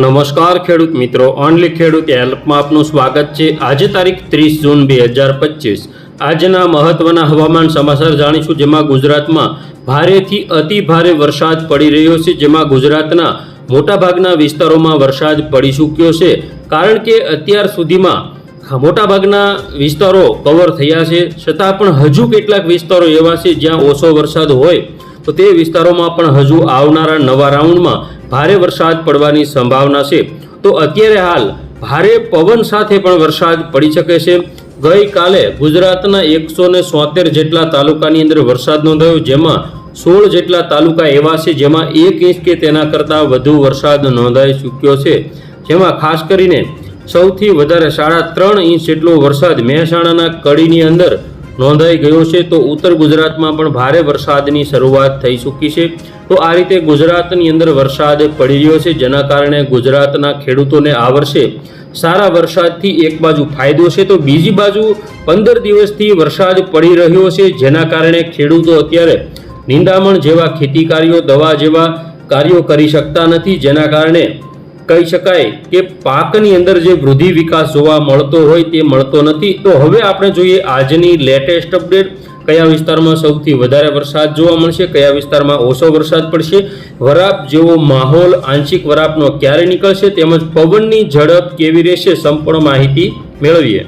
નમસ્કાર ખેડૂત મિત્રો ઓનલી ખેડૂત હેલ્પમાં આપનું સ્વાગત છે. આજે તારીખ ત્રીસ જૂન બે હજાર પચીસ. આજના મહત્વના હવામાન સમાચાર જાણીશું, જેમાં ગુજરાતમાં ભારેથી અતિ ભારે વરસાદ પડી રહ્યો છે, જેમાં ગુજરાતના મોટાભાગના વિસ્તારોમાં વરસાદ પડી ચૂક્યો છે. કારણ કે અત્યાર સુધીમાં મોટાભાગના વિસ્તારો કવર થયા છે. છતાં પણ હજુ કેટલાક વિસ્તારો એવા છે જ્યાં ઓછો વરસાદ હોય. તો તે વિસ્તારોમાં પણ હજુ આવનારા નવા રાઉન્ડમાં ભારે વરસાદ પડવાની સંભાવના છે. તો અત્યારે હાલ ભારે પવન સાથે પણ વરસાદ પડી શકે છે. ગઈકાલે ગુજરાતના એકસો ને સોતેર જેટલા તાલુકાની અંદર વરસાદ નોંધાયો, જેમાં સોળ જેટલા તાલુકા એવા છે, જેમાં એક ઇંચ કે તેના કરતાં વધુ વરસાદ નોંધાઈ ચૂક્યો છે. જેમાં ખાસ કરીને સૌથી વધારે સાડા ત્રણ ઇંચ જેટલો વરસાદ મહેસાણાના કડીની અંદર નોંધાઈ ગયો છે તો ઉત્તર ગુજરાતમાં પણ ભારે વરસાદની શરૂઆત થઈ ચૂકી છે. તો આ રીતે ગુજરાતની અંદર વરસાદ પડી રહ્યો છે, જેના કારણે ગુજરાતના ખેડૂતોને આ વર્ષે સારા વરસાદથી એક બાજુ ફાયદો છે. તો બીજી બાજુ પંદર દિવસથી વરસાદ પડી રહ્યો છે, જેના કારણે ખેડૂતો અત્યારે નિંદામણ જેવા ખેતી કાર્યો દવા જેવા કાર્યો કરી શકતા નથી, જેના કારણે કહી શકાય કે પાકની અંદર જે વૃદ્ધિ વિકાસ જોવા મળતો હોય તે મળતો નથી. તો હવે આપણે જોઈએ આજની લેટેસ્ટ અપડેટ કયા વિસ્તારમાં સૌથી વધારે વરસાદ જોવા મળશે? કયા વિસ્તારમાં ઓછો વરસાદ પડશે? વરાપ જેવો માહોલ આંશિક વરાપનો ક્યારે નીકળશે? તેમજ પવનની ઝડપ કેવી રહેશે? સંપૂર્ણ માહિતી મેળવીએ.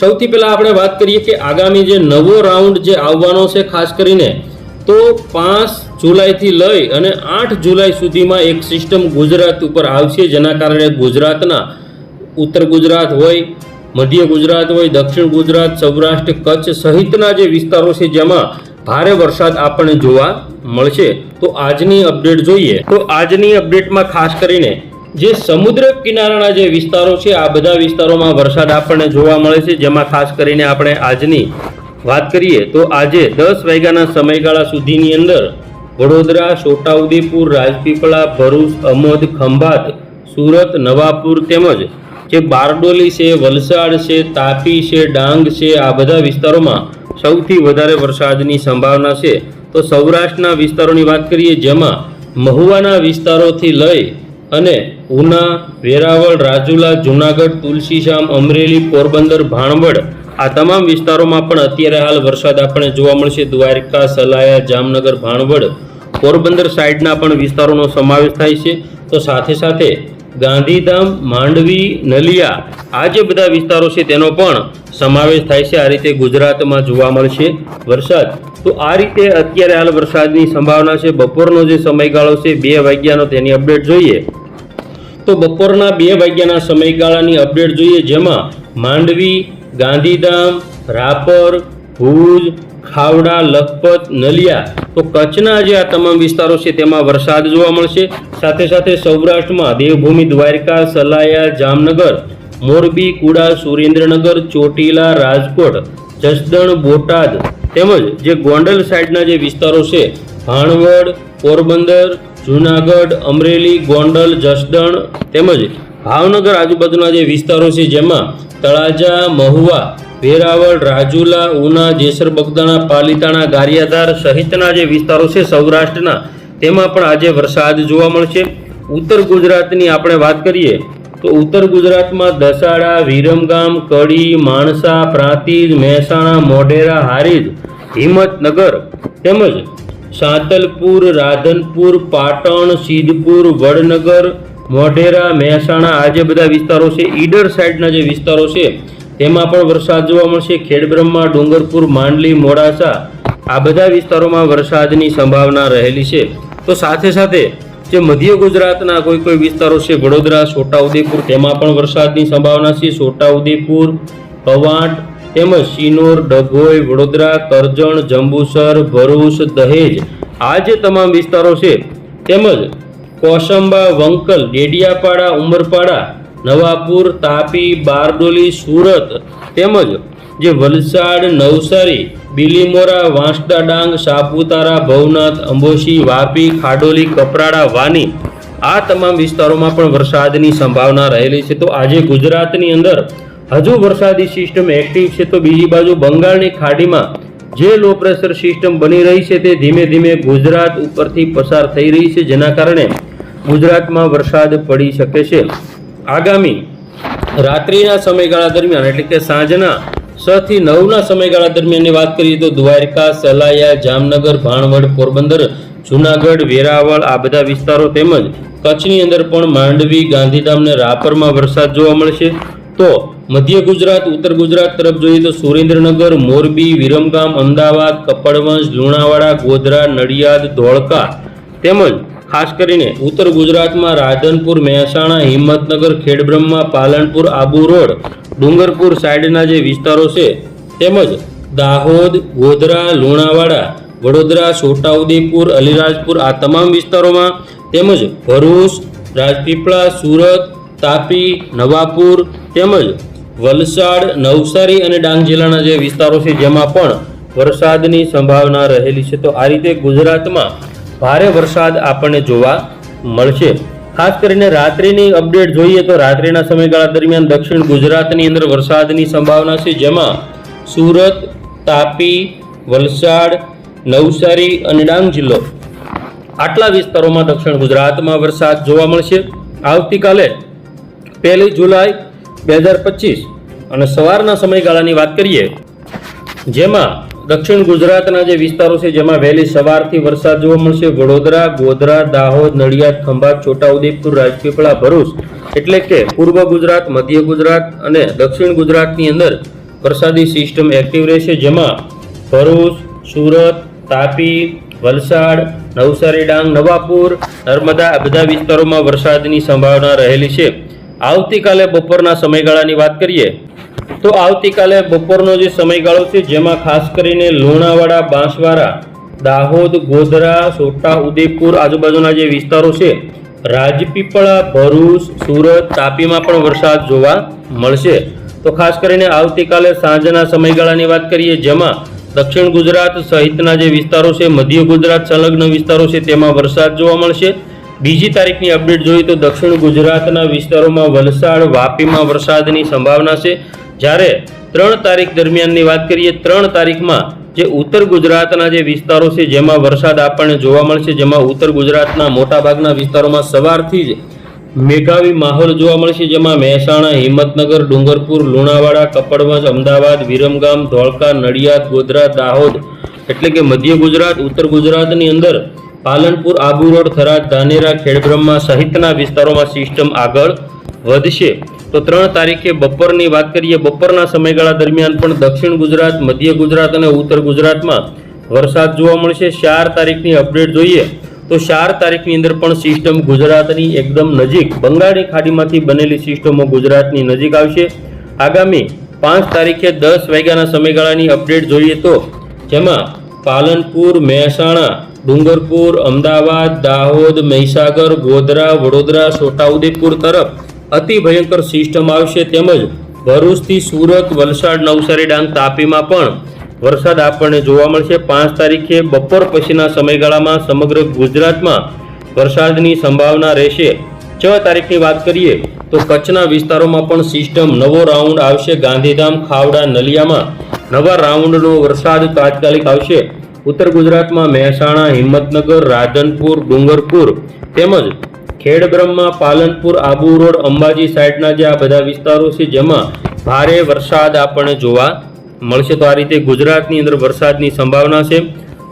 સૌથી પહેલાં આપણે વાત કરીએ કે આગામી જે નવો રાઉન્ડ જે આવવાનો છે, ખાસ કરીને તો પાંચ જુલાઈથી લઈ અને આઠ જુલાઈ સુધીમાં એક સિસ્ટમ ગુજરાત ઉપર આવશે, જેના કારણે ગુજરાતના ઉત્તર ગુજરાત હોય, મધ્ય ગુજરાત હોય, દક્ષિણ ગુજરાત, સૌરાષ્ટ્ર, કચ્છ સહિતના જે વિસ્તારો છે, જેમાં ભારે વરસાદ આપણને જોવા મળશે. તો આજની અપડેટ જોઈએ. તો આજની અપડેટમાં ખાસ કરીને જે સમુદ્ર કિનારાના જે વિસ્તારો છે, આ બધા વિસ્તારોમાં વરસાદ આપણને જોવા મળે છે, જેમાં ખાસ કરીને આપણે આજની વાત કરીએ તો આજે દસ વાગ્યાના સમયગાળા સુધીની અંદર વડોદરા, છોટાઉદેપુર, રાજપીપળા, ભરૂચ, અમોદ, ખંભાત, સુરત, નવાપુર તેમજ જે બારડોલી છે, વલસાડ છે, તાપી છે, ડાંગ છે, આ બધા વિસ્તારોમાં સૌથી વધારે વરસાદની સંભાવના છે. તો સૌરાષ્ટ્રના વિસ્તારોની વાત કરીએ, જેમાં મહુવાના વિસ્તારોથી લઈ અને ઉના, વેરાવળ, રાજુલા, જુનાગઢ, તુલસીશામ, અમરેલી, પોરબંદર, ભાણવડ આ તમામ વિસ્તારોમાં પણ અત્યારે હાલ વરસાદ આપણને જોવા મળશે. દ્વારકા, સલાયા, જામનગર, ભાણવડ, પોરબંદર સાઈડના પણ વિસ્તારોનો સમાવેશ થાય છે. તો સાથે સાથે ગાંધીધામ, માંડવી, નલિયા આ જે બધા વિસ્તારો છે તેનો પણ સમાવેશ થાય છે. આ રીતે ગુજરાતમાં જોવા મળશે વરસાદ. તો આ રીતે અત્યારે હાલ વરસાદની સંભાવના છે. બપોરનો જે સમયગાળો છે બે વાગ્યાનો તેની અપડેટ જોઈએ. તો બપોરના બે વાગ્યાના સમયગાળાની અપડેટ જોઈએ, જેમાં માંડવી ગાંધીધામ, રાપર, ભુજ, ખાવડા, લખપત, નલિયા. તો કચ્છના જે આ તમામ વિસ્તારો છે, તેમાં વરસાદ જોવા મળશે. સાથે સાથે સૌરાષ્ટ્રમાં દેવભૂમિ, દ્વારકા, સલાયા, જામનગર, મોરબી, કુડા, સુરેન્દ્રનગર, ચોટીલા, રાજકોટ, જસદણ, બોટાદ તેમજ જે ગોંડલ સાઈડના જે વિસ્તારો છે, ભાણવડ, પોરબંદર, જૂનાગઢ, અમરેલી, ગોંડલ, જસદણ તેમજ ભાવનગર આજુબાજુના જે વિસ્તારો છે, જેમાં તળાજા, મહુવા, વેરાવળ, રાજુલા, ઉના, જેસર, બગદાણા, પાલીતાણા, ગારિયાધાર સહિતના જે વિસ્તારો છે, સૌરાષ્ટ્રના, તેમાં પણ આજે વરસાદ જોવા મળશે. ઉત્તર ગુજરાતની આપણે વાત કરીએ, તો ઉત્તર ગુજરાતમાં દસાડા, વિરમગામ, કડી, માણસા, પ્રાંતિજ, મહેસાણા, મોઢેરા, હારીજ, હિંમતનગર તેમજ સાંતલપુર, રાધનપુર, પાટણ, સિદ્ધપુર, વડનગર મોઢેરા, મહેસાણા, આ જે બધા વિસ્તારો છે, ઈડર સાઈડના જે વિસ્તારો છે, તેમાં પણ વરસાદ જોવા મળશે. ખેડબ્રહ્મા, ડુંગરપુર, માંડલી, મોડાસા, આ બધા વિસ્તારોમાં વરસાદની સંભાવના રહેલી છે. તો સાથે સાથે જે મધ્ય ગુજરાતના કોઈ કોઈ વિસ્તારો છે, વડોદરા, છોટાઉદેપુર, તેમાં પણ વરસાદની સંભાવના છે. છોટાઉદેપુર, કવાંટ, તેમજ શિનોર, ડભોઈ, વડોદરા, કરજણ, જંબુસર, ભરૂચ, દહેજ, આ જે તમામ વિસ્તારો છે, તેમજ કોસંબા વંકલ, ડેડિયાપાડા, ઉમરપાડા, નવાપુર, તાપી, બારડોલી, સુરત તેમજ જે વલસાડ, નવસારી, બિલીમોરા, વાંસદા ડાંગ, સાપુતારા, ભવનાથ, અંબોશી, વાપી, ખાડોલી, કપરાડા, વાની આ તમામ વિસ્તારોમાં પણ વરસાદની સંભાવના રહેલી છે. તો આજે ગુજરાતની અંદર હજુ વરસાદી સિસ્ટમ એક્ટિવ છે. તો બીજી બાજુ બંગાળની ખાડીમાં જે લો પ્રેશર સિસ્ટમ બની રહી છે તે ધીમે ધીમે ગુજરાત ઉપરથી પસાર થઈ રહી છે. જેના કારણે ગુજરાતમાં વરસાદ પડી શકે છે. આગામી રાત્રિના સમયગાળા દરમિયાન, એટલે કે સાંજના છ થી નવના સમયગાળા દરમિયાનની વાત કરીએ તો દ્વારકા, સલાયા, જામનગર, ભાણવડ, પોરબંદર, જુનાગઢ, વેરાવળ આ બધા વિસ્તારો તેમજ કચ્છની અંદર પણ માંડવી, ગાંધીધામ ને રાપરમાં વરસાદ જોવા મળશે. તો મધ્ય ગુજરાત, ઉત્તર ગુજરાત તરફ જોઈએ તો સુરેન્દ્રનગર, મોરબી, વિરમગામ, અમદાવાદ, કપડવંશ, લુણાવાડા, ગોધરા, નડિયાદ, ધોળકા તેમજ ખાસ કરીને ઉત્તર ગુજરાતમાં રાધનપુર, મહેસાણા, હિંમતનગર, ખેડબ્રહ્મા, પાલનપુર, આબુ રોડ, ડુંગરપુર સાઈડના જે વિસ્તારો છે, તેમજ દાહોદ, ગોધરા, લુણાવાડા, વડોદરા, છોટાઉદેપુર, અલીરાજપુર, આ તમામ વિસ્તારોમાં તેમજ ભરૂચ, રાજપીપળા, સુરત, તાપી, નવાપુર તેમજ વલસાડ, નવસારી અને ડાંગ જિલ્લાના જે વિસ્તારો છે, જેમાં પણ વરસાદની સંભાવના રહેલી છે. તો આ રીતે ગુજરાતમાં ભારે વરસાદ આપણને જોવા મળશે. ખાસ કરીને રાત્રિની અપડેટ જોઈએ તો રાત્રિના સમયગાળા દરમિયાન દક્ષિણ ગુજરાતની અંદર વરસાદની સંભાવના છે, જેમાં સુરત, તાપી, વલસાડ, નવસારી અને ડાંગ જિલ્લો. આટલા વિસ્તારોમાં દક્ષિણ ગુજરાતમાં વરસાદ જોવા મળશે. આવતીકાલે પહેલી જુલાઈ બે હજાર પચીસ અને સવારના સમયગાળાની વાત કરીએ, જેમાં દક્ષિણ ગુજરાતના જે વિસ્તારો છે, જેમાં વહેલી સવારથી વરસાદ જોવા મળશે, વડોદરા, ગોધરા, દાહોદ, નડિયાદ, ખંભાત, છોટાઉદેપુર, રાજપીપળા, ભરૂચ. એટલે કે પૂર્વ ગુજરાત, મધ્ય ગુજરાત અને દક્ષિણ ગુજરાતની અંદર વરસાદી સિસ્ટમ એક્ટિવ રહેશે, જેમાં ભરૂચ, સુરત, તાપી, વલસાડ નવસારી ડાંગ નવાપુર, નર્મદા આ બધા વિસ્તારોમાં વરસાદની સંભાવના રહેલી છે. આવતીકાલે બપોરના સમયગાળાની વાત કરીએ તો આવતીકાલે બપોરનો જે સમયગાળો છે, જેમાં ખાસ કરીને લુણાવાડા, બાંસવાડા, દાહોદ, ગોધરા, છોટા ઉદેપુર આજુબાજુના જે વિસ્તારો છે, રાજપીપળા, ભરૂચ, સુરત, તાપીમાં પણ વરસાદ જોવા મળશે. તો ખાસ કરીને આવતીકાલે સાંજના સમયગાળાની વાત કરીએ, જેમાં દક્ષિણ ગુજરાત સહિતના જે વિસ્તારો છે, મધ્ય ગુજરાત સંલગ્ન વિસ્તારો છે, તેમાં વરસાદ જોવા મળશે. બીજી તારીખની અપડેટ જોઈએ તો દક્ષિણ ગુજરાતના વિસ્તારોમાં વલસાડ, વાપીમાં વરસાદની સંભાવના છે. જ્યારે ત્રણ તારીખ દરમિયાનની વાત કરીએ, ત્રણ તારીખમાં જે ઉત્તર ગુજરાતના જે વિસ્તારો છે, જેમાં વરસાદ આપણને જોવા મળશે, જેમાં ઉત્તર ગુજરાતના મોટાભાગના વિસ્તારોમાં સવારથી જ મેઘાવી માહોલ જોવા મળશે, જેમાં મહેસાણા, હિંમતનગર, ડુંગરપુર, લુણાવાડા, કપડવંજ, અમદાવાદ, વિરમગામ, ધોળકા, નડિયાદ, ગોધરા, દાહોદ, એટલે કે મધ્ય ગુજરાત, ઉત્તર ગુજરાતની અંદર પાલનપુર, આબુ રોડ, થરાદ, ધાનેરા, ખેડબ્રહ્મા સહિતના વિસ્તારોમાં સિસ્ટમ આગળ વધશે. તો ત્રણ તારીખે બપોરની વાત કરીએ, બપોરના સમયગાળા દરમિયાન પણ દક્ષિણ ગુજરાત, મધ્ય ગુજરાત અને ઉત્તર ગુજરાતમાં વરસાદ જોવા મળશે. ચાર તારીખની અપડેટ જોઈએ તો ચાર તારીખની અંદર પણ સિસ્ટમ ગુજરાતની એકદમ નજીક બંગાળની ખાડીમાંથી બનેલી સિસ્ટમો ગુજરાતની નજીક આવશે. આગામી પાંચ તારીખે દસ વાગ્યાના સમયગાળાની અપડેટ જોઈએ તો જેમાં પાલનપુર, મહેસાણા, ડુંગરપુર, અમદાવાદ, દાહોદ, મહીસાગર, ગોધરા, વડોદરા, છોટાઉદેપુર તરફ અતિ ભયંકર સિસ્ટમ આવશે તેમજ ભરૂચથી સુરત, વલસાડ, નવસારી ડાંગ તાપીમાં પણ વરસાદ આપણને જોવા મળશે. પાંચ તારીખે બપોર પછીના સમયગાળામાં સમગ્ર ગુજરાતમાં વરસાદની સંભાવના રહેશે. છ તારીખની વાત કરીએ તો કચ્છના વિસ્તારોમાં પણ સિસ્ટમ નવો રાઉન્ડ આવશે. ગાંધીધામ, ખાવડા, નલિયામાં નવા રાઉન્ડનો વરસાદ તાત્કાલિક આવશે. ઉત્તર ગુજરાતમાં મહેસાણા, હિંમતનગર, રાધનપુર, ડુંગરપુર તેમજ ખેડબ્રહ્મા પાલનપુર આબુ રોડ અંબાજી સાઈડના જે આ બધા વિસ્તારો છે, જેમાં ભારે વરસાદ આપણને જોવા મળશે. તો આ રીતે ગુજરાતની અંદર વરસાદની સંભાવના છે.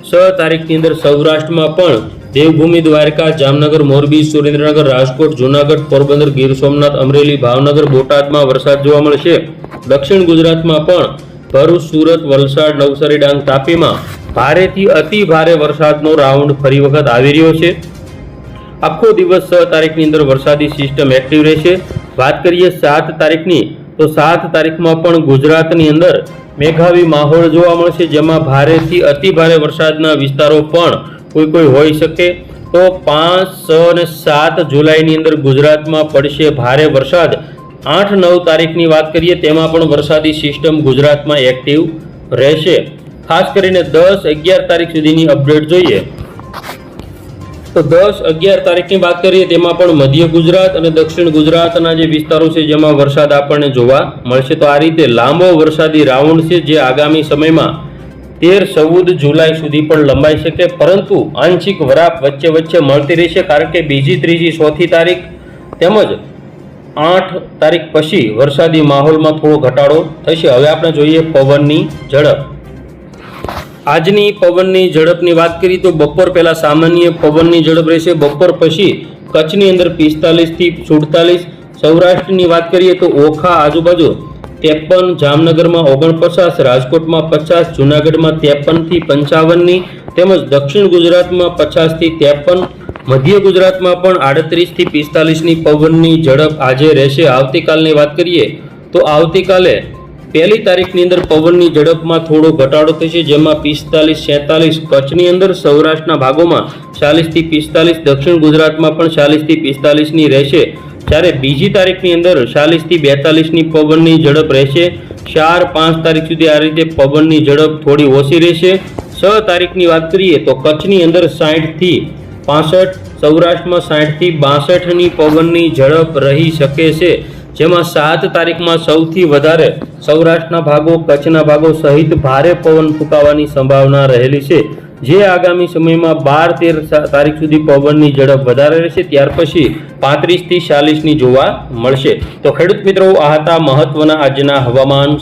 છ તારીખની અંદર સૌરાષ્ટ્રમાં પણ દેવભૂમિ, દ્વારકા, જામનગર, મોરબી, સુરેન્દ્રનગર, રાજકોટ, જૂનાગઢ, પોરબંદર, ગીર સોમનાથ, અમરેલી, ભાવનગર, બોટાદમાં વરસાદ જોવા મળશે. દક્ષિણ ગુજરાતમાં પણ ભરૂચ, સુરત, વલસાડ, નવસારી, ડાંગ, તાપીમાં ભારેથી અતિ ભારે વરસાદનો રાઉન્ડ ફરી વખત આવી રહ્યો છે. આખો દિવસ છ તારીખની અંદર વરસાદી સિસ્ટમ એક્ટિવ રહેશે. વાત કરીએ સાત તારીખની, તો સાત તારીખમાં પણ ગુજરાતની અંદર મેઘાવી માહોલ જોવા મળશે, જેમાં ભારેથી અતિ ભારે વરસાદના વિસ્તારો પણ કોઈ કોઈ હોઈ શકે. તો પાંચ, છ અને સાત જુલાઈની અંદર ગુજરાતમાં પડશે ભારે વરસાદ. આઠ, નવ તારીખની વાત કરીએ, તેમાં પણ વરસાદી સિસ્ટમ ગુજરાતમાં એક્ટિવ રહેશે. ખાસ કરીને દસ, અગિયાર તારીખ સુધીની અપડેટ જોઈએ. તો દસ અગિયાર તારીખની વાત કરીએ, તેમાં પણ મધ્ય ગુજરાત અને દક્ષિણ ગુજરાતના જે વિસ્તારો છે, જેમાં વરસાદ આપણને જોવા મળશે. તો આ રીતે લાંબો વરસાદી રાઉન્ડ છે, જે આગામી સમયમાં તેર, ચૌદ જુલાઈ સુધી પણ લંબાઈ શકે. પરંતુ આંશિક વરાપ વચ્ચે વચ્ચે મળતી રહેશે, કારણ કે બીજી, ત્રીજી, ચોથી તારીખ તેમજ આઠ તારીખ પછી વરસાદી માહોલમાં થોડો ઘટાડો થશે. હવે આપણે જોઈએ પવનની ઝડપ. આજની પવનની ઝડપની વાત કરીએ તો બપોર પહેલાં સામાન્ય પવનની ઝડપ રહેશે. બપોર પછી કચ્છની અંદર પિસ્તાલીસથી સુડતાલીસ. સૌરાષ્ટ્રની વાત કરીએ તો ઓખા આજુબાજુ ત્રેપન, જામનગરમાં ઓગણપચાસ, રાજકોટમાં પચાસ, જૂનાગઢમાં ત્રેપનથી પંચાવનની. તેમજ દક્ષિણ ગુજરાતમાં પચાસથી ત્રેપન. મધ્ય ગુજરાતમાં પણ આડત્રીસથી પિસ્તાલીસની પવનની ઝડપ આજે રહેશે. આવતીકાલની વાત કરીએ તો આવતીકાલે પહેલી તારીખની અંદર પવનની ઝડપમાં થોડો ઘટાડો થશે, જેમાં પિસ્તાલીસ, છેતાલીસ કચ્છની અંદર સૌરાષ્ટ્રના ભાગોમાં ચાલીસથી પિસ્તાલીસ, દક્ષિણ ગુજરાતમાં પણ ચાલીસથી પિસ્તાલીસની રહેશે. જ્યારે બીજી તારીખની અંદર ચાલીસથી બેતાલીસની પવનની ઝડપ રહેશે. ચાર, પાંચ તારીખ સુધી આ રીતે પવનની ઝડપ થોડી ઓછી રહેશે. છ તારીખની વાત કરીએ તો કચ્છની અંદર સાઠથી પાસઠ, સૌરાષ્ટ્રમાં સાઠથી બાસઠની પવનની ઝડપ રહી શકે છે. જેમાં સાત તારીખમાં સૌથી વધારે સૌરાષ્ટ્રના ભાગો, કચ્છના ભાગો સહિત ભારે પવન ફૂંકાવાની સંભાવના રહેલી છે. જે આગામી સમયમાં બાર તેર તારીખ સુધી પવનની ઝડપ વધારે રહેશે, ત્યાર પછી પાંત્રીસથી ચાલીસની જોવા મળશે. તો ખેડૂત મિત્રો, આ હતા મહત્વના આજના હવામાન